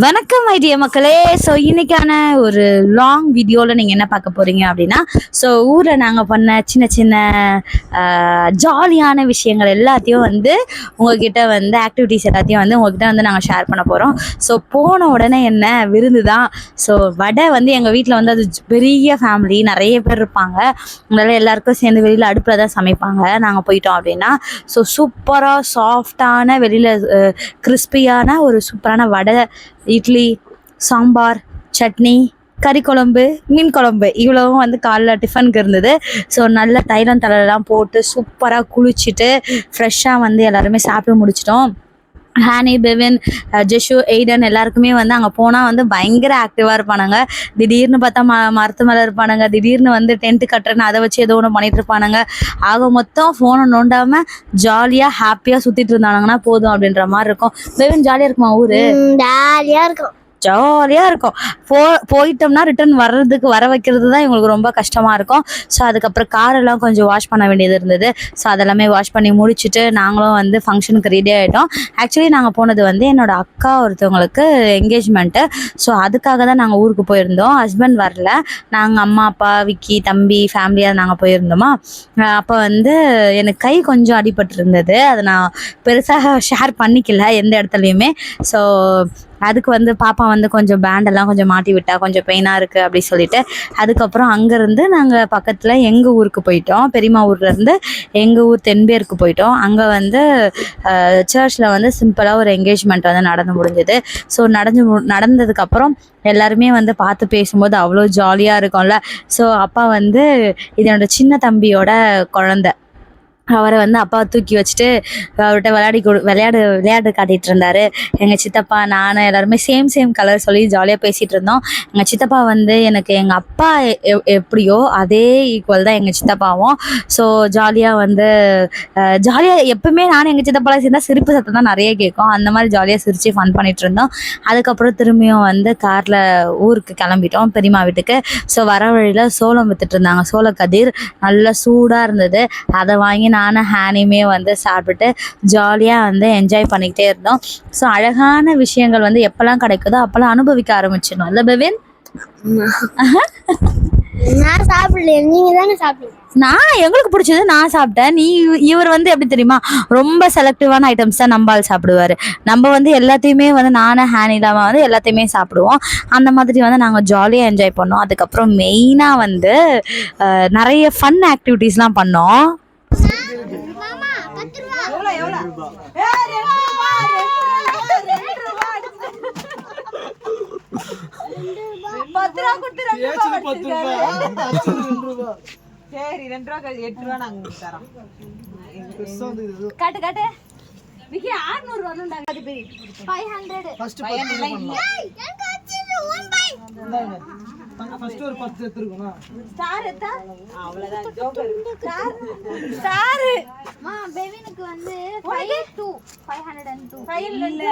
வணக்கம் ஐடிய மக்களே. ஸோ இன்னைக்கான ஒரு லாங் வீடியோவில் நீங்கள் என்ன பார்க்க போறீங்க அப்படின்னா ஸோ ஊரில் நாங்கள் பண்ண சின்ன சின்ன ஜாலியான விஷயங்கள் எல்லாத்தையும் வந்து உங்ககிட்ட வந்து ஆக்டிவிட்டீஸ் எல்லாத்தையும் வந்து உங்ககிட்ட வந்து நாங்கள் ஷேர் பண்ண போகிறோம் ஸோ போன உடனே என்ன? விருந்து தான். ஸோ வடை வந்து எங்கள் வீட்டில் வந்து அது பெரிய ஃபேமிலி நிறைய பேர் இருப்பாங்க. அதனால் எல்லாருக்கும் சேர்ந்து வெளியில் அடுப்பில் தான் சமைப்பாங்க. நாங்கள் போயிட்டோம் அப்படின்னா ஸோ சூப்பராக சாஃப்டான வெளியில் கிறிஸ்பியான ஒரு சூப்பரான வடை இட்லி சாம்பார் சட்னி கறி குழம்பு மீன் குழம்பு. இவ்வளவும் வந்து காலைல டிஃபனுக்கு இருந்தது. ஸோ நல்ல தைலம் தலையெல்லாம் போட்டு சூப்பராக குளிச்சுட்டு ஃப்ரெஷ்ஷாக வந்து எல்லாருமே சாப்பிட்டு முடிச்சிட்டோம். ஹானி பெவின் ஜெஷு எய்டன் எல்லாருக்குமே வந்து அங்கே போனால் வந்து பயங்கர ஆக்டிவாக இருப்பானுங்க. திடீர்னு பார்த்தா ம மரத்து மேலே இருப்பானுங்க. திடீர்னு வந்து டென்ட் கட்டுறேன்னு அதை வச்சு ஏதோ ஒன்று பண்ணிட்டு இருப்பானுங்க. ஆக மொத்தம் ஃபோனை நோண்டாமல் ஜாலியாக ஹாப்பியாக சுற்றிட்டு இருந்தானுங்கன்னா போதும் அப்படின்ற மாதிரி இருக்கும். பெவின் ஜாலியாக இருக்குமா ஊர்? ஜாலியா இருக்கும். ஜாலியாக இருக்கும். போ போயிட்டோம்னா ரிட்டர்ன் வர்றதுக்கு வர வைக்கிறது தான் இவங்களுக்கு ரொம்ப கஷ்டமாக இருக்கும். ஸோ அதுக்கப்புறம் காரெல்லாம் கொஞ்சம் வாஷ் பண்ண வேண்டியது இருந்தது. ஸோ அதெல்லாமே வாஷ் பண்ணி முடிச்சுட்டு நாங்களும் வந்து ஃபங்க்ஷனுக்கு ரெடி ஆகிட்டோம் ஆக்சுவலி நாங்கள் போனது வந்து என்னோட அக்கா ஒருத்தவங்களுக்கு என்கேஜ்மெண்ட்டு ஸோ அதுக்காக தான் நாங்கள் ஊருக்கு போயிருந்தோம். ஹஸ்பண்ட் வரல. நாங்கள் அம்மா அப்பா விக்கி தம்பி ஃபேமிலியாக நாங்கள் போயிருந்தோமா? அப்போ வந்து எனக்கு கை கொஞ்சம் அடிபட்டு இருந்தது அதை நான் பெருசாக ஷேர் பண்ணிக்கல எந்த இடத்துலையுமே. ஸோ அதுக்கு வந்து பாப்பா வந்து கொஞ்சம் பேண்டெல்லாம் கொஞ்சம் மாட்டி விட்டா கொஞ்சம் பெயினாக இருக்குது அப்படி சொல்லிட்டு அதுக்கப்புறம் அங்கேருந்து நாங்கள் பக்கத்தில் எங்கள் ஊருக்கு போயிட்டோம். பெரியம்மா ஊர்லேருந்து எங்கள் ஊர் தென்பேருக்கு போயிட்டோம். அங்கே வந்து சர்ச்சில் வந்து சிம்பிளாக ஒரு என்கேஜ்மெண்ட் வந்து நடந்து முடிஞ்சது. ஸோ நடந்து மு- நடந்ததுக்கப்புறம் எல்லாருமே வந்து பார்த்து பேசும்போது அவ்வளோ ஜாலியாக இருக்கும்ல. ஸோ அப்பா வந்து இது சின்ன தம்பியோட குழந்த. அவரை வந்து அப்பா தூக்கி வச்சுட்டு அவர்கிட்ட விளையாடி கொடு விளையாடு விளையாடு காட்டிகிட்டு இருந்தாரு. எங்கள் சித்தப்பா நான் எல்லாருமே சேம் சேம் கலர் சொல்லி ஜாலியாக பேசிகிட்டு இருந்தோம். எங்கள் சித்தப்பா வந்து எனக்கு எங்கள் அப்பா எ- எப்படியோ அதே ஈக்குவல் தான் எங்கள் சித்தப்பாவும். ஸோ ஜாலியாக வந்து ஜாலியாக எப்பவுமே நானும் எங்கள் சித்தப்பாலாம் சேர்ந்தால் சிரிப்பு சத்தம் தான் நிறைய கேட்கும். அந்த மாதிரி ஜாலியாக சிரித்து ஃபன் பண்ணிட்டு இருந்தோம். அதுக்கப்புறம் திரும்பியும் வந்து காரில் ஊருக்கு கிளம்பிட்டோம் பெரியம்மா வீட்டுக்கு. ஸோ வர வழியில் சோளம் வித்துட்டு இருந்தாங்க. சோள கதிர் நல்லா சூடாக இருந்தது. அதை வாங்கி நானும் ஹேனியுமே வந்து சாப்பிட்டுட்டு ஜாலியாக வந்து என்ஜாய் பண்ணிக்கிட்டே இருந்தோம். ஸோ அழகான விஷயங்கள் வந்து எப்போல்லாம் கிடைக்குதோ அப்போல்லாம் அனுபவிக்க ஆரம்பிச்சிடணும். இல்லை பெவின்? நான் சாப்பிடல நீங்க தானே சாப்பிட்டீங்க நான் எங்களுக்கு பிடிச்சது நான் சாப்பிட்டேன். நீ இவர் வந்து எப்படி தெரியுமா? ரொம்ப செலக்டிவான ஐட்டம்ஸ் தான் நம்ம ஆள் சாப்பிடுவாரு. நம்ம வந்து எல்லாத்தையுமே வந்து நானும் ஹேன் இல்லாமல் வந்து எல்லாத்தையுமே சாப்பிடுவோம். அந்த மாதிரி வந்து நாங்கள் ஜாலியாக என்ஜாய் பண்ணோம். அதுக்கப்புறம் மெயினாக வந்து நிறைய ஃபன் ஆக்டிவிட்டீஸ்லாம் பண்ணோம். பத்து ரெண்டு ரூபாய் சரி ரெண்டு ரூபா கழிச்சு எட்டு ரூபா நாங்க தரோம் காட்டு காட்டு விக்கி ஆறுநூறு அது போய் ஃபைவ் ஹண்ட்ரட் ஃபர்ஸ்ட் ஒரு பத்து எடுத்துருக்கணும் ஸ்டார் எத்தா அவ்வளவுதான். ஜோக்கர் ஸ்டார் மா பெவினுக்கு வந்து 5 2 502 இல்ல.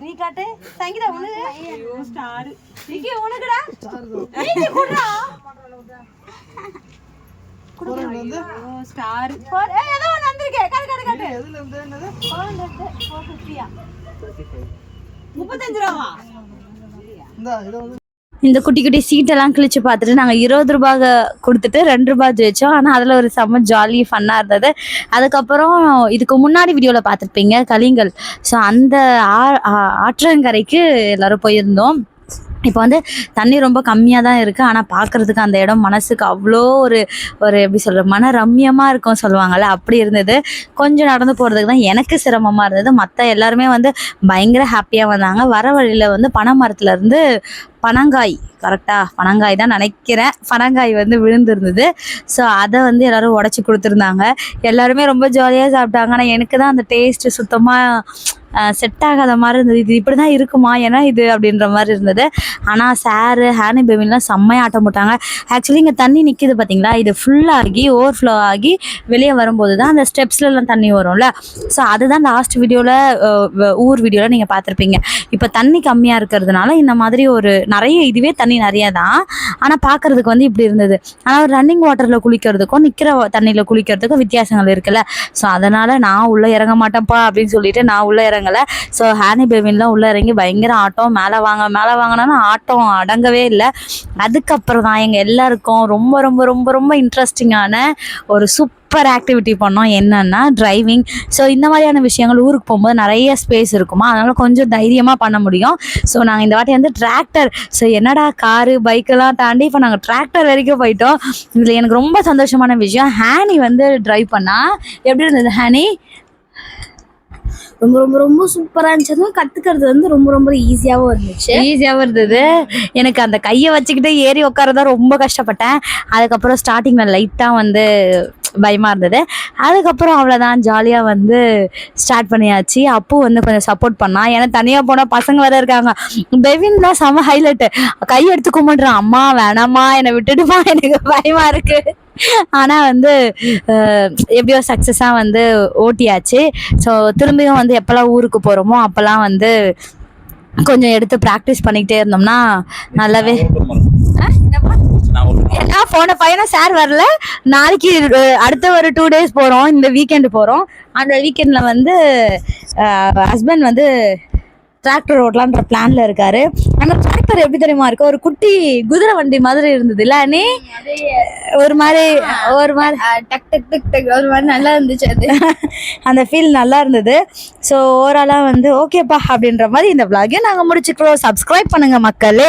நீ காட்டு. சங்கீதா உனக்கு? ஐயோ ஸ்டார் விக்கி உனக்குடா? போறது வந்து ஓ ஸ்டார் For- ஏய், ஏதோ ஒண்ணு வந்திருக்கே. காட்டு, காட்டு, காட்டு. எதுல இருந்து? என்னது? 400, 450 யா? முப்பத்தஞ்சு ரூபாவா? இந்த குட்டி குட்டி சீட்டெல்லாம் கிழிச்சு பார்த்துட்டு நாங்கள் இருபது ரூபாய் கொடுத்துட்டு ரெண்டு ரூபாய் ஜெயிச்சோம் ஆனால் அதில் ஒரு செம்ம ஜாலி ஃபன்னாக இருந்தது. அதுக்கப்புறம் இதுக்கு முன்னாடி வீடியோவில் பார்த்துருப்பீங்க கலிங்கல். ஸோ அந்த ஆ- ஆ- ஆற்றங்கரைக்கு எல்லாரும் போயிருந்தோம். இப்போ வந்து தண்ணி ரொம்ப கம்மியாக தான் இருக்குது ஆனால் பார்க்குறதுக்கு அந்த இடம் மனசுக்கு அவ்வளோ ஒரு ஒரு எப்படி சொல்கிற மன ரம்யமாக இருக்கும் சொல்லுவாங்கள்ல அப்படி இருந்தது. கொஞ்சம் நடந்து போகிறதுக்கு தான் எனக்கு சிரமமாக இருந்தது. மற்ற எல்லாருமே வந்து பயங்கர ஹாப்பியாக வந்தாங்க. வர வழியில் வந்து பனை மரத்துலேருந்து பனங்காய் கரெக்டாக பனங்காய் தான் நினைக்கிறேன். பனங்காய் வந்து விழுந்திருந்தது. ஸோ அதை வந்து எல்லோரும் உடச்சி கொடுத்துருந்தாங்க. எல்லாருமே ரொம்ப ஜாலியாக சாப்பிட்டாங்க. ஆனால் எனக்கு தான் அந்த டேஸ்ட்டு சுத்தமாக செட் ஆகாத மாதிரி இருந்தது. இது இப்படி தான் இருக்குமா? ஏன்னா இது அப்படின்ற மாதிரி இருந்தது. ஆனால் சாரு ஹேனி பேபின்லாம் செம்மையாக ஆட்டம் போட்டாங்க. ஆக்சுவலி இங்கே தண்ணி நிற்கிது பார்த்தீங்களா இது ஃபுல்லாகி ஓவர்ஃப்ளோ ஆகி வெளியே வரும்போது தான் அந்த ஸ்டெப்ஸ்லலாம் தண்ணி வரும்ல. ஸோ அதுதான் லாஸ்ட் வீடியோவில் ஊர் வீடியோவில் நீங்கள் பார்த்துருப்பீங்க. இப்போ தண்ணி கம்மியாக இருக்கிறதுனால இந்த மாதிரி ஒரு நிறைய இதுவே தண்ணி நிறைய தான் ஆனால் பார்க்கறதுக்கு வந்து இப்படி இருந்தது. ஆனால் ரன்னிங் வாட்டரில் குளிக்கிறதுக்கும் நிற்கிற தண்ணியில் குளிக்கிறதுக்கும் வித்தியாசங்கள் இருக்குல்ல. ஸோ அதனால் நான் உள்ளே இறங்க மாட்டேன்ப்பா அப்படின்னு சொல்லிட்டு நான் உள்ளே இறங்க இறங்கலை ஸோ ஹானி பேபின்லாம் உள்ளே இறங்கி பயங்கர ஆட்டம். மேலே வாங்க மேலே வாங்கினா ஆட்டம் அடங்கவே இல்லை. அதுக்கப்புறம் தான் எங்கள் எல்லாருக்கும் ரொம்ப ரொம்ப ரொம்ப ரொம்ப இன்ட்ரெஸ்டிங்கான ஒரு சூப்பர் ஆக்டிவிட்டி பண்ணோம். என்னென்னா டிரைவிங் ஸோ இந்த மாதிரியான விஷயங்கள் ஊருக்கு போகும்போது நிறைய ஸ்பேஸ் இருக்குமா? அதனால் கொஞ்சம் தைரியமாக பண்ண முடியும். ஸோ நாங்கள் இந்த வாட்டி வந்து டிராக்டர் ஸோ என்னடா காரு பைக்கெல்லாம் தாண்டி இப்போ நாங்கள் டிராக்டர் வரைக்கும் போயிட்டோம். இதில் எனக்கு ரொம்ப சந்தோஷமான விஷயம் ஹேனி வந்து டிரைவ் பண்ணால் எப்படி இருந்தது ஹேனி ரொம்ப ரொம்ப ரொம்ப சூப்பரா இருந்துச்சு. அதுவும் கத்துக்கிறது வந்து ரொம்ப ரொம்ப ஈஸியாவும் இருந்துச்சு. ஈஸியாகவும் இருந்தது. எனக்கு அந்த கையை வச்சுக்கிட்டு ஏறி உட்காரதா ரொம்ப கஷ்டப்பட்டேன். அதுக்கப்புறம் ஸ்டார்டிங்கில் லைட்டாக வந்து பயமாக இருந்தது. அதுக்கப்புறம் அவ்வளோதான் ஜாலியாக வந்து ஸ்டார்ட் பண்ணியாச்சு. அப்போ வந்து கொஞ்சம் சப்போர்ட் பண்ணா. ஏன்னா தனியாக போனால் பசங்க வேற இருக்காங்க. பெவின் தான் செம ஹைலைட்டு கை எடுத்து கும்பிட்றான். அம்மா வேணாம்மா. என்னை விட்டுடுமா. எனக்கு பயமாக இருக்குது ஆனால் வந்து எப்படியோ சக்ஸஸாக வந்து ஓட்டியாச்சு. ஸோ திரும்பியும் வந்து எப்போல்லாம் ஊருக்கு போகிறோமோ அப்போல்லாம் வந்து கொஞ்சம் எடுத்து ப்ராக்டிஸ் பண்ணிக்கிட்டே இருந்தோம்னா நல்லாவே போன பையனும் சார் வரல. நாளைக்கு அடுத்த ஒரு டூ டேஸ் போகிறோம் இந்த வீக்கெண்டு போகிறோம் அந்த வீக்கெண்டில் வந்து ஹஸ்பண்ட் வந்து டிராக்டர் ஓட்டலான்ற பிளான்ல இருக்காரு. அந்த டிராக்டர் எப்படி தெரியுமா இருக்கு? ஒரு குட்டி குதிரை வண்டி மாதிரி இருந்தது. இல்ல நீ ஒரு மாதிரி ஒரு மாதிரி. டக் டக் டக் டக் ஒரு மாதிரி நல்லா இருந்துச்சு அது. அந்த ஃபீல் நல்லா இருந்தது. ஸோ ஓவராலாக வந்து ஓகேப்பா அப்படின்ற மாதிரி இந்த vlog-ஐ நாங்கள் முடிச்சுக்கிறோம். சப்ஸ்கிரைப் பண்ணுங்க மக்களே.